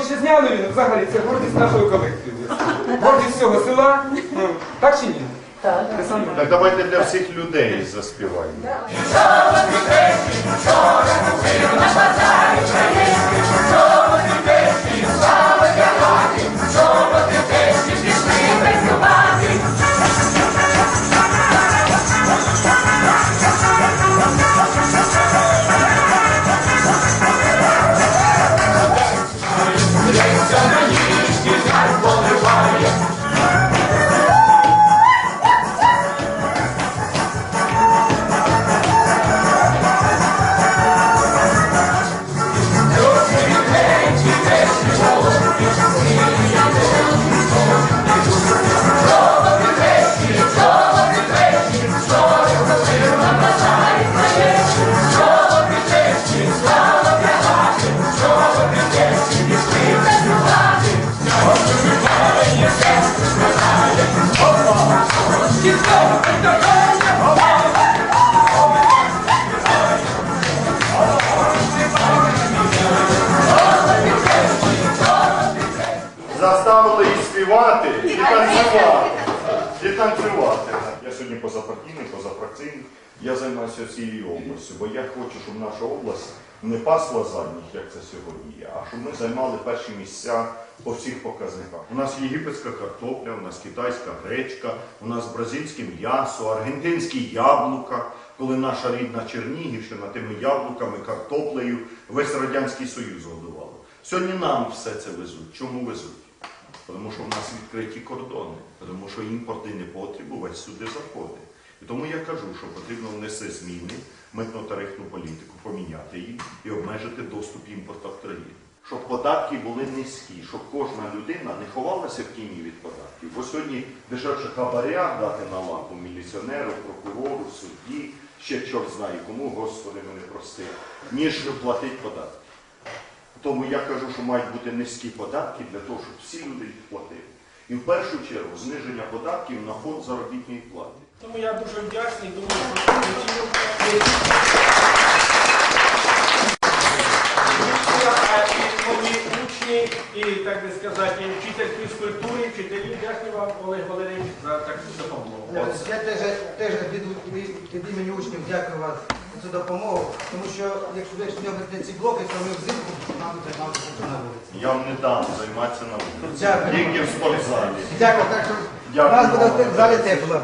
вітчизняну він взагалі це гордість нашого колективу. Гордість всього села. Ну, Так чи ні? Так. Так давайте для всіх людей заспіваємо. Заставили їх співати і танцювати. І танцювати. Я сьогодні позапартійний, позафракційний. Я займаюся цією областю, бо я хочу, щоб наша область не пасла задніх, як це сьогодні є, а щоб ми займали перші місця по всіх показниках. У нас єгипетська картопля, у нас китайська гречка, у нас бразильське м'ясо, аргентинські яблука, коли наша рідна Чернігівщина тими яблуками, картоплею весь Радянський Союз годувала. Сьогодні нам все це везуть. Чому везуть? Тому що в нас відкриті кордони, тому що імпортний непотріб увесь сюди заходить. І тому я кажу, що потрібно внести зміни, митно-тарифну політику, поміняти її і обмежити доступ імпорту в країну. Щоб податки були низькі, щоб кожна людина не ховалася в тіні від податків. Бо сьогодні дешевше хабаря дати на лапу міліціонеру, прокурору, судді, ще чорт знає кому, Господи мене прости, ніж платить податки. Тому я кажу, що мають бути низькі податки для того, щоб всі люди їх платили. І в першу чергу зниження податків на фонд заробітної плати. Тому я дуже вдячний, думаю, що і мої учні, і так би сказати, вчитель фізкультури, вчителі, дякую вам, Олег Валерійович, за таку допомогу. Я теж, теж від, імені учнів дякую вас цю допомогу, тому що якщо ви знімете ці блоки, то ми взимку нам займатися на вулиці. Я вам не дам займатися на вулиці. Дякую. Тільки в спортзалі. Дякую, так що Дякую нас буде в залі тепло.